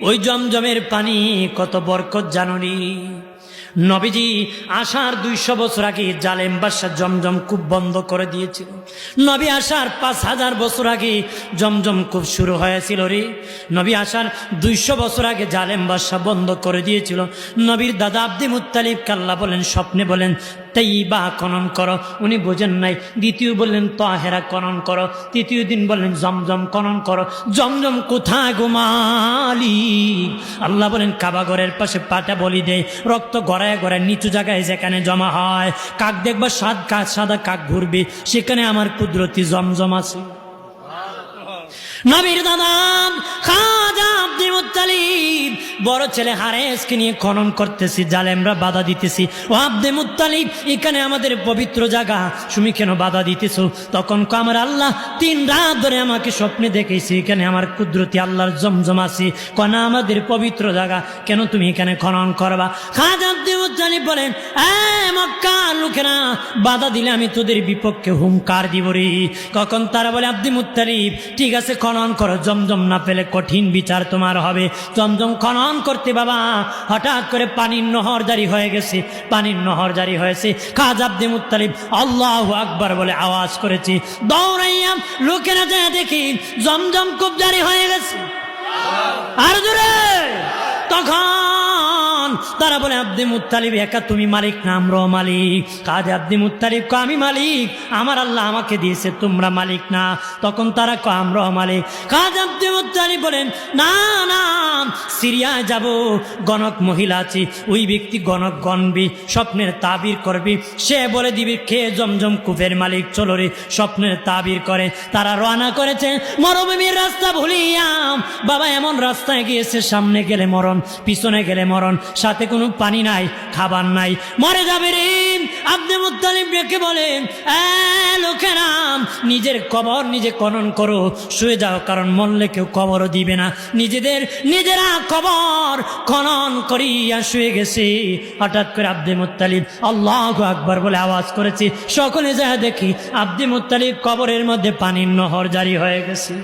ওই জমজমের পানি কত বরকত জানুনি। নবীজি আসার দুইশো বছর আগে জালেম বাদশাহ জমজম খুব বন্ধ করে দিয়েছিল। নবী আসার পাঁচ হাজার বছর আগে জমজম খুব শুরু হয়েছিল রে। নবী আসার দুইশো বছর আগে জালেম বাদশাহ বন্ধ করে দিয়েছিল। নবীর দাদা আব্দি মুত্তালিব কাল্লা বলেন, স্বপ্নে বলেন তাই বা খনন করো। উনি বোঝেন নাই। দ্বিতীয় বললেন তাহেরা খনন করো। তৃতীয় দিন বললেন জমজম খনন করো। জমজম কোথায় গোমালি আল্লাহ বলেন কাবাগরের পাশে পাটা বলি দেয় রক্ত গড়ায় গড়ায় নিচু জায়গায় যেখানে জমা হয়। কাক দেখবা সাদ কাক সাদা কাক ঘুরবে। সেখানে আমার কুদরতি জমজম আছে। নবীর দাদা খাজা আব্দুল মুত্তালিব বড় ছেলে হারেসকে নিয়ে খনন করতেছি, জালেমরা বাধা দিতেছি। ও আব্দে মুত্তালিব, এখানে আমাদের পবিত্র জায়গা। তুমি কেন বাধা দিতেছ? তখন আমার আল্লাহ তিন রাত ধরে আমাকে স্বপ্নে দেখেছি, এখানে আমার কুদরতি আল্লাহর জমজম আছে। কনা আমাদের পবিত্র জায়গা, কেন তুমি এখানে খনন করবা? খাজা আব্দুল মুত্তালিব বলেন, এ মক্কার লোকেরা, বাধা দিলে আমি তোদের বিপক্ষে হুঙ্কার দিব রে। কখন তারা বলে, আব্দি মুত্তালিব, ঠিক আছে, খনন করো, জমজম না পেলে কঠিন বিচার তোমার হবে। জমজম খনন করতে বাবা। হঠাৎ করে পানির নহর জারি হয়ে গেছে। পানির নহর জারি হয়েছে। খাজ আব্দি আল্লাহ আকবর বলে আওয়াজ করেছি। দৌড়াইয়াম লোকেরা যা দেখি জমজম খুব জারি হয়ে গেছে। আর জোরে! তখন তারা বলে, আব্দি মুত্তালিব, একা তুমি মালিক না, আমরাও মালিক। কাজ আব্দি মুত্তালিব কো আমি মালিক, আমার আল্লাহ আমাকে দিয়েছে, তোমরা মালিক না। তখন তারা কো আমরাও মালিক। কাজ আব্দি মুত্তালিব বলেন, না না, সিরিয়ায় যাব, গণক মহিলা আছে, ওই ব্যক্তি গণক গণবি, স্বপ্নের তাবির করবি। সে বলে দিবি খেয়ে জমজম কুফের মালিক, চলো রে, স্বপ্নের তাবির করে। তারা রওনা করেছে, মরুভূমির রাস্তা ভুলিয়াম, বাবা এমন রাস্তায় গিয়েছে, সামনে গেলে মরণ, পিছনে গেলে মরণ, সাথে কোনো পানি নাই, খাবার নাই। মরে যাবে রে আব্দে মুত্তালিব ডেকে বলেন লোকেরাম নিজের কবর নিজে খনন করো। শুয়ে যাও, কারণ মরলে কেউ কবরও দিবে না। নিজেদের, নিজেরা কবর খনন করিয়া শুয়ে গেছে। হঠাৎ করে আব্দে মুত্তালিব আল্লাহ আকবার বলে আওয়াজ করেছে। সকলে যা দেখি, আব্দে মুত্তালিব কবরের মধ্যে পানির নহর জারি হয়ে গেছে।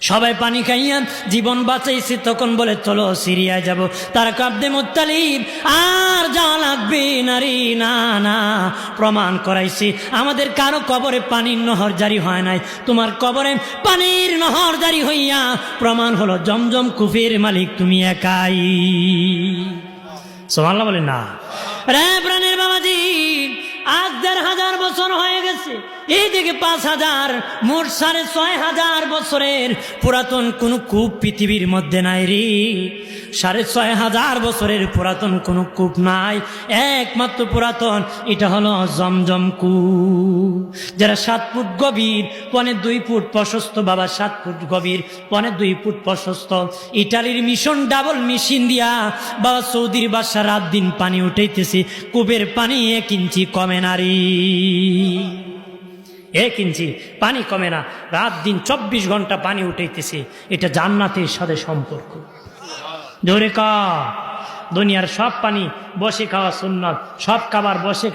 সবাই পানি খাইয়া জীবন বাঁচাইছে, তখন বলে, চলো সিরিয়ায় যাব। তার কাব্দে মুত্তালিব, আর যাওয়া লাগবে না রে, না না। প্রমাণ করাইছি, আমাদের কারও কবরে পানির নহর জারি হয় নাই। তোমার কবরে পানির নহর জারি হইয়া প্রমাণ হলো, জমজম কুফির মালিক তুমি একাই। সোমাল্লা বলে না। রে প্রাণের বাবাজি, আজ দেড় হাজার বছর হয়ে গেছে। এইদিকে পাঁচ হাজার, মোট সাড়ে ছয় হাজার বছরের পুরাতন কোনো কূপ পৃথিবীর মধ্যে নাই রে। সাড়ে ছয় হাজার বছরের পুরাতন কোনো কূপ নাই। একমাত্র পুরাতন, এটা হলো জমজম কূপ। যারা সাত ফুট গভীর, পনে দুই ফুট প্রশস্ত, বাবা সাত ফুট গভীর, পনে দুই ফুট প্রশস্ত। ইটালির মিশন ডাবল মেশিন দিয়া বাবা সৌদির বাসা রাত দিন পানি উঠাইতেছে। কূপের পানি এক ইঞ্চি কমে নারী এক ইঞ্চি পানি কমে না। রাত দিন চব্বিশ ঘণ্টা পানি উঠাইতেছে। এটা জান্নাতের সাথে সম্পর্ক। জোরে কা। দুনিয়ার সব পানি বসে খাওয়া সুন্নত, সব খাবার বসে